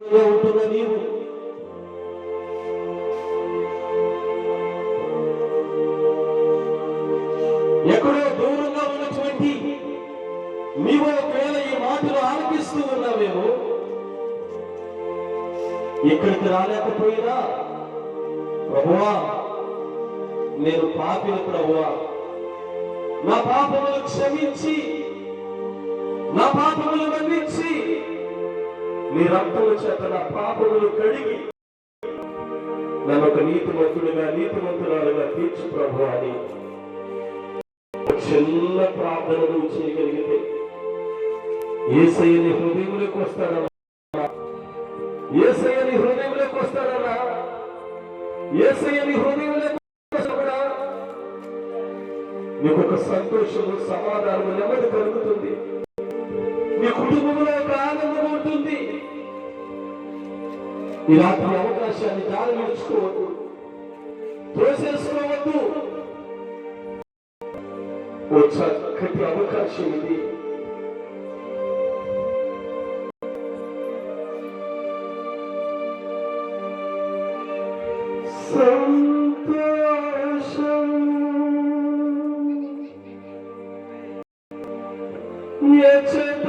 ఉంటున్న నీవు. ఎక్కడో దూరంగా ఉన్నటువంటి నీవు ఒకవేళ ఈ మాటలు ఆలపిస్తూ ఉన్నావేమో ఇక్కడికి రాలేకపోయినా ప్రభువా నేను పాపిని ప్రభువా నా పాపములు క్షమించి నా పాపములు మన్నించి నీ రక్తము చేత నా పాపములు కడిగి నన్ను ఒక నీతిమంతుడిగా నీతిమంతురాలుగా తీర్చు ప్రభు అని. చిన్న ప్రార్థన నువ్వు చేయగలిగితే ఏసయ్యని హృదయంలోకి వస్తాడన్నా. ఏసయ్యని హృదయంలోకి వస్తాడన్నా. ఏసయ్యని హృదయంలోకి నీకు ఒక సంతోషము సమాధానము నెమ్మది కలుగుతుంది. నీ కుటుంబంలో ఒక ఆనందం ఇలాంటి అవకాశాన్ని దారి నిలుచుకోవద్దు తోసేసుకోవద్దు ఓ చక్కటి అవకాశం ఇది సంతోషం ఎచ్చట